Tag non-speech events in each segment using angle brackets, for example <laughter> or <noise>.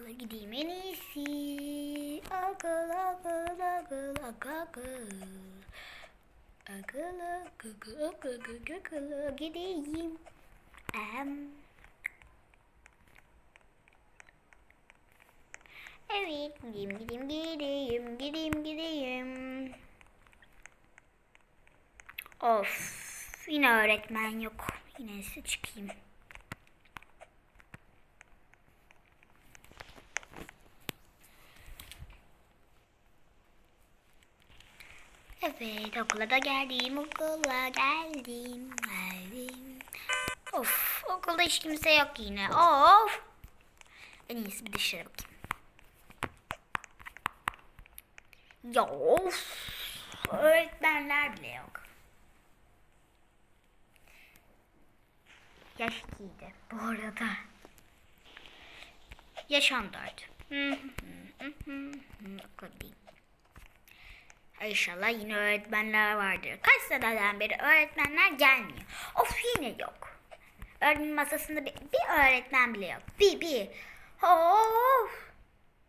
okula gideyim en iyisi. Okul okul okul okul. Okul okul okul okul okul gideyim. Em. Evet gideyim gideyim gideyim gideyim gideyim. Of yine öğretmen yok. Yine çıkayım. Evet okula da geldim okula geldim geldim. Of okulda hiç kimse yok yine of. En iyisi bir dışarı bakayım. Ya of. Öğretmenler bile yok. Yaş ikiydi bu arada. Yaş 14. Hı hı İnşallah yine öğretmenler vardır. Kaç seneden beri öğretmenler gelmiyor. Of yine yok. Öğretmen masasında bir, bir öğretmen bile yok. Bir bir. Of.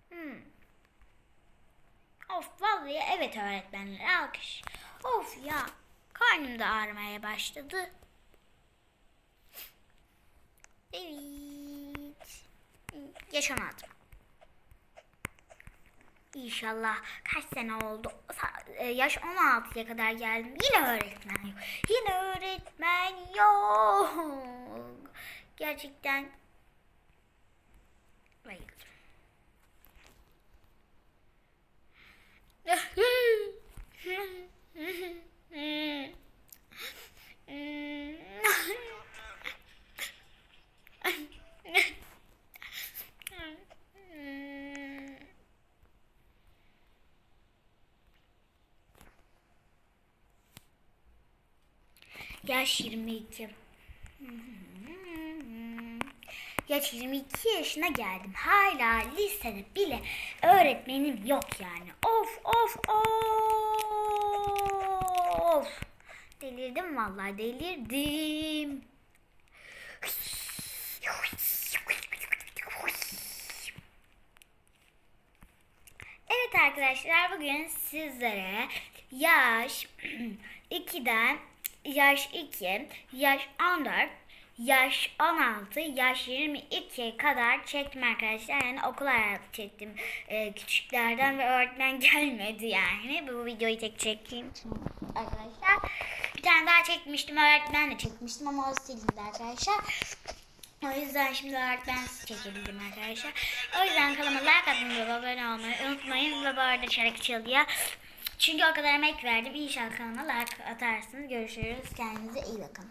Hmm. Of vallahi evet öğretmenler alkış. Of ya karnım da ağrımaya başladı. Evet. Yaşamadım. İnşallah kaç sene oldu? E, Yaş 16'ya kadar geldim. Yine öğretmen yok. Yine öğretmen yok. Gerçekten bayıldım. Yaş 22. Yaş 22 yaşına geldim. Hala lisede bile öğretmenim yok yani. Of of of. Delirdim vallahi delirdim. Evet arkadaşlar bugün sizlere yaş <clears throat> 2'den yaş 2, yaş 14, yaş 16, yaş 22 kadar çektim arkadaşlar. Yani okul hayatı çektim e, küçüklerden ve öğretmen <laughs> gelmedi yani. Bu videoyu tek çekeyim arkadaşlar. Bir tane daha çekmiştim öğretmenle çekmiştim ama o silindi arkadaşlar. O yüzden şimdi öğretmensiz çekebildim arkadaşlar. O yüzden kanalıma like atmayı ve abone olmayı unutmayın. Ve bu arada şarkı çalıyor. Çünkü o kadar emek verdim. İnşallah kanalıma like atarsınız. Görüşürüz. Kendinize iyi bakın.